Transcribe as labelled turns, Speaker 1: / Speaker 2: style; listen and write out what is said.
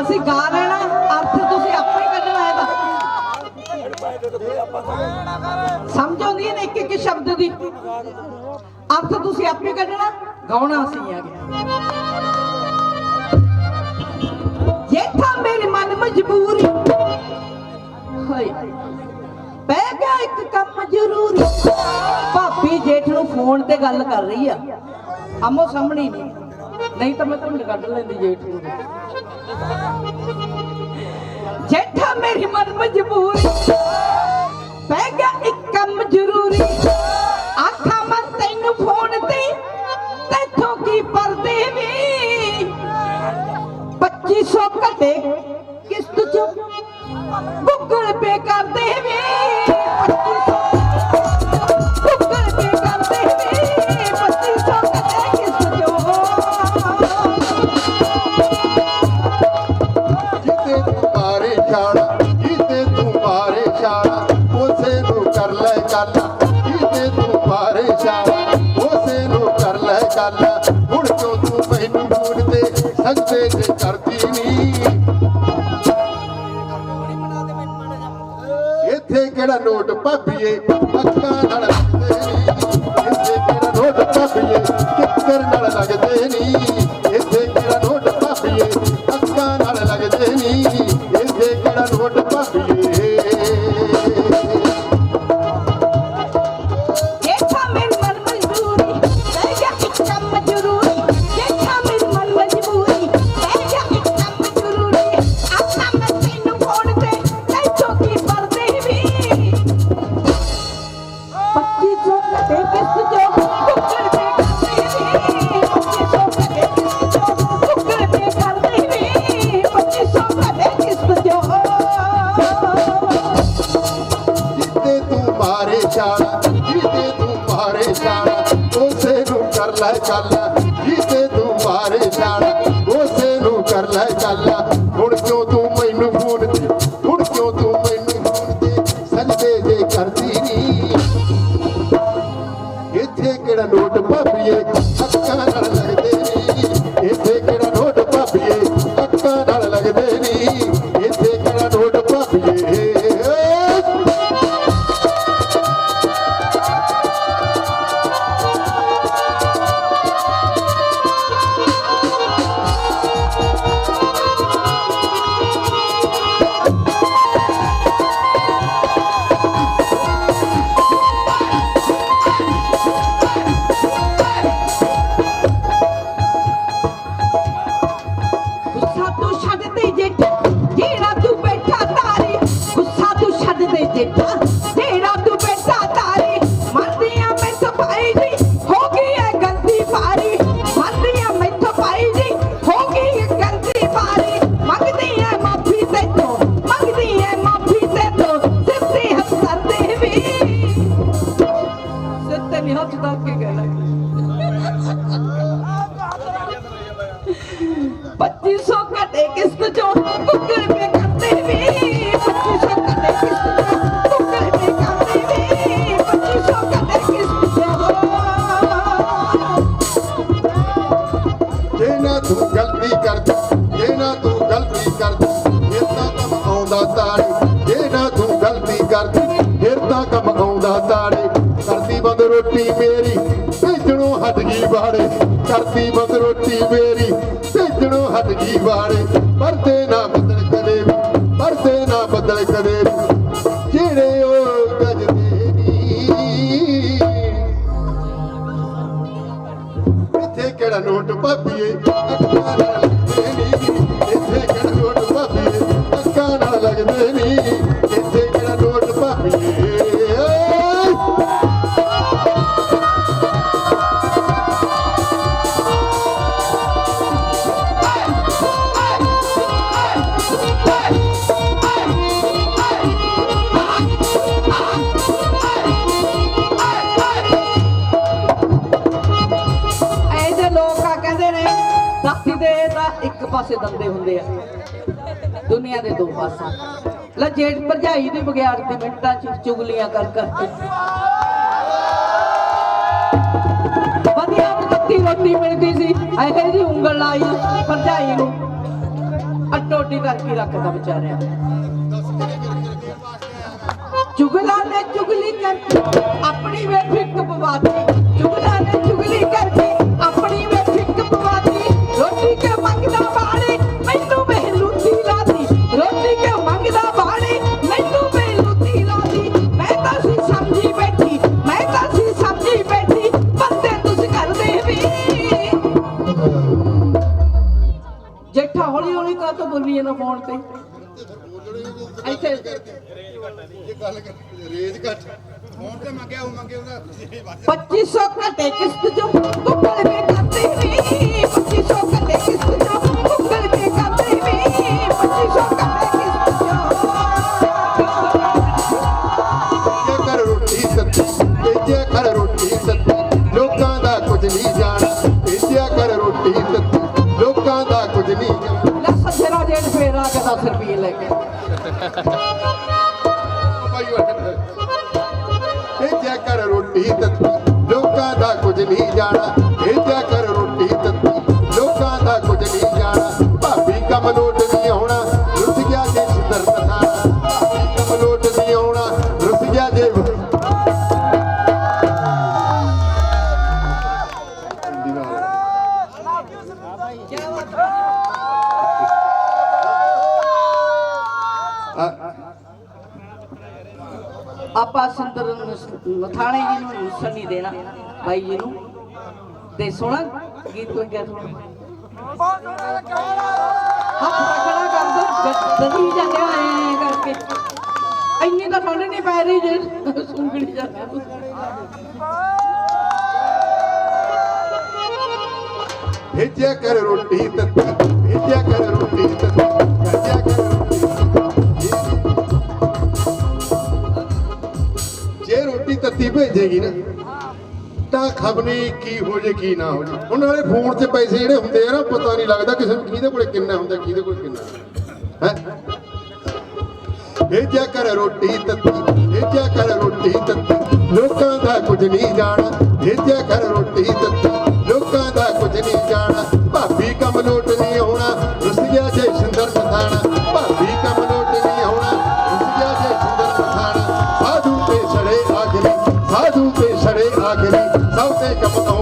Speaker 1: ਅਸੀਂ ਗਾ ਲੈਣਾ, ਅਰਥ ਤੁਸੀਂ ਆਪੇ ਕੱਢਣਾ ਇਹਦਾ ਸਮਝ ਆਉਂਦੀ ਹੈ ਇੱਕ ਇੱਕ ਸ਼ਬਦ ਦੀ। ਅਰਥ ਤੁਸੀਂ ਆਪੇ ਕੱਢਣਾ, ਗਾਉਣਾ ਅਸੀਂ ਆ ਗਿਆ ਜੇਠਾ ਮੇਰੇ ਮਨ ਮਜਬੂਰੀ, ਹਾਏ ਪੈ ਗਿਆ ਇੱਕ ਕੰਮ ਜ਼ਰੂਰੀ। ਭਾਬੀ ਜੇਠ ਨੂੰ ਫੋਨ ਤੇ ਗੱਲ ਕਰ ਰਹੀ ਆ। ਆਮੋ ਸਾਹਮਣੇ ਹੀ ਨਹੀਂ। ਨਹੀਂ ਤਾਂ ਮੈਂ ਤੁਹਾਨੂੰ ਕੱਢ ਲੈਂਦੀ ਜੇਠ ਨੂੰ। ਜੇਠਾ ਮੇਰੀ ਮਨ ਮਜਬੂਰੀ। ਪੈ ਗਿਆ ਇੱਕ ਕੰਮ ਜ਼ਰੂਰੀ। ਆਖਾਂ ਮੈਂ ਤੈਨੂੰ ਫੋਨ ਤੇ ਤੈਥੋਂ ਕੀ ਪਰਦੇ ਵੀ? 2500 ਘਟੇ ਕਿਸ਼ਤ ਚ ਗੂਗਲ ਪੇ ਕਰਦੇ ਵੇ?
Speaker 2: ਜਿੱਤੇ ਤੂੰ ਉਸੇ ਨੂੰ ਕਰ ਲੈ ਗੱਲ ਜਿੱਤੇ ਤੂੰ ਮਾਰੇ ਛਾੜਾ ਉਸੇ ਨੂੰ ਕਰ ਲੈ ਗੱਲ ਹੁਣ ਕਿਉਂ ਤੂੰ ਮੈਨੂੰ ਫੋਨ ਸੱਚੇ ਜੇ ਕਰਦੀ ਨਹੀਂ ਇੱਥੇ ਕਿਹੜਾ ਨੋਟ ਭਾਬੀਏ, ਅੱਖਾਂ ਨਾਲ ਲੱਗਦੇ ਨਹੀਂ ਇੱਥੇ ਕਿਹੜਾ ਨੋਟ ਭਾਬੀਏ, ਕਿੱਕਰ ਨਾਲ ਲੱਗਦੇ ਨਹੀਂ ਕਰ ਲੈ ਗੱਲ ਜਿੱਤੇ ਤੂੰ ਮਾਰੇ ਛਾੜਾ ਉਸੇ ਨੂੰ ਕਰ ਲੈ ਗੱਲ ਹੁਣ ਕਿਉਂ ਤੂੰ ਮੈਨੂੰ ਫੋਨ ਤੇ ਹੁਣ ਕਿਉਂ ਤੂੰ ਮੈਨੂੰ ਫੋਨ ਤੇ ਸੰਦੇ ਜੇ ਕਰਦੀ ਨਹੀਂ ਇੱਥੇ ਕਿਹੜਾ ਨੋਟ ਭਾਬੀਏ? ਅੱਖਾਂ ਨਾਲ ਲੱਗਦੇ ਰੋਟੀ ਮੇਰੀ ਭੇਜਣੋਂ ਹਟ ਗਈ ਬਾੜੇ ਕਰਦੀ ਬੰਦ ਰੋਟੀ ਮੇਰੀ ਭੇਜਣੋਂ ਹਟ ਗਈ ਬਾੜੇ ਨਾ
Speaker 1: ਪਾਸੇ ਦੰਦੇ ਹੁੰਦੇ ਆ। ਦੁਨੀਆ ਦੇ ਦੋ ਪਾਸੇ। ਲੈ ਜੇਠ ਭਰਜਾਈ ਦੀ ਬਗਿਆੜ ਦੇ ਮਿੰਟਾਂ ਚ ਚੁਗਲੀਆਂ ਕਰ ਕਰਕੇ ਵਧੀਆ ਤੱਤੀ ਰੋਟੀ ਮਿਲਦੀ ਸੀ, ਇਹੋ ਜੀ ਉਂਗਲ ਲਾਈ ਭਰਜਾਈ ਨੂੰ। ਅੱਡੋਡੀ ਕਰਕੇ ਰੱਖਦਾ ਵਿਚਾਰਿਆ ਚੁਗਲਾ ਨੇ ਚੁਗਲੀ ਕਰਕੇ, ਆਪਣੀ ਵੇ ਬੋਲੀ ਜਾਂਦਾ ਫੋਨ ਤੇ। ਇੱਥੇ
Speaker 2: ਇਹ ਗੱਲ ਕਰ ਰੇਜ ਘੱਟ। ਫੋਨ ਤੇ ਮੰਗਿਆ ਉਹ ਮੰਗੇ ਉਹਦਾ
Speaker 1: 2500 ਘਟੇ ਕਿਸ਼ਤ ਜੋ
Speaker 2: ¡Vamos!
Speaker 1: ਆਪਾਂ ਸੁੰਦਰ ਨਥਾਣੇ ਜੀ ਨੂੰ ਨੁਸਣ ਨਹੀਂ ਦੇਣਾ ਭਾਈ ਜੀ ਨੂੰ। ਤੇ ਸੋਹਣਾ ਗੀਤ ਕੋਈ ਗਿਆ ਤੁਹਾਨੂੰ ਹੱਥ ਰੱਖਣਾ ਕਰ ਦੋ ਦਦੀ ਜਾਂਦੇ ਆਏ ਕਰਕੇ। ਇੰਨੀ ਤਾਂ ਠੰਡ ਨਹੀਂ ਪੈ ਰਹੀ ਜੇ ਸੁੰਗੜੀ ਜਾਂਦੇ
Speaker 2: ਭੇਜਿਆ ਕਰ ਰੋਟੀ ਤੱਤੀ ਭੇਜਿਆ ਕਰ ਰੋਟੀ ਤੱਤੀ ਭੇਜੇਗੀ ਨਾ। ਤਾਂ ਖਬਨੀ ਕੀ ਹੋ ਜੇ, ਕੀ ਨਾ ਹੋ ਜੇ। ਹੁਣ ਨਾਲੇ ਫੋਨ 'ਚ ਪੈਸੇ ਜਿਹੜੇ ਹੁੰਦੇ ਆ ਨਾ, ਪਤਾ ਨਹੀਂ ਲੱਗਦਾ ਕਿਸੇ ਨੂੰ ਕਿਹਦੇ ਕੋਲੇ ਕਿੰਨਾ ਹੁੰਦਾ, ਕਿਹਦੇ ਕੋਲ ਕਿੰਨਾ। ਹੈ? ਭੇਜਿਆ ਕਰ ਰੋਟੀ ਤੱਤੀ, ਭੇਜਿਆ ਕਰ ਰੋਟੀ ਤੱਤੀ। ਲੋਕਾਂ ਦਾ ਕੁਝ ਨਹੀਂ ਜਾਣਾ, ਭੇਜਿਆ ਕਰ ਰੋਟੀ ਤੱਤੀ। ਲੋਕਾਂ ਦਾ ਕੁਝ ਨਹੀਂ ਜਾਣਾ Don't take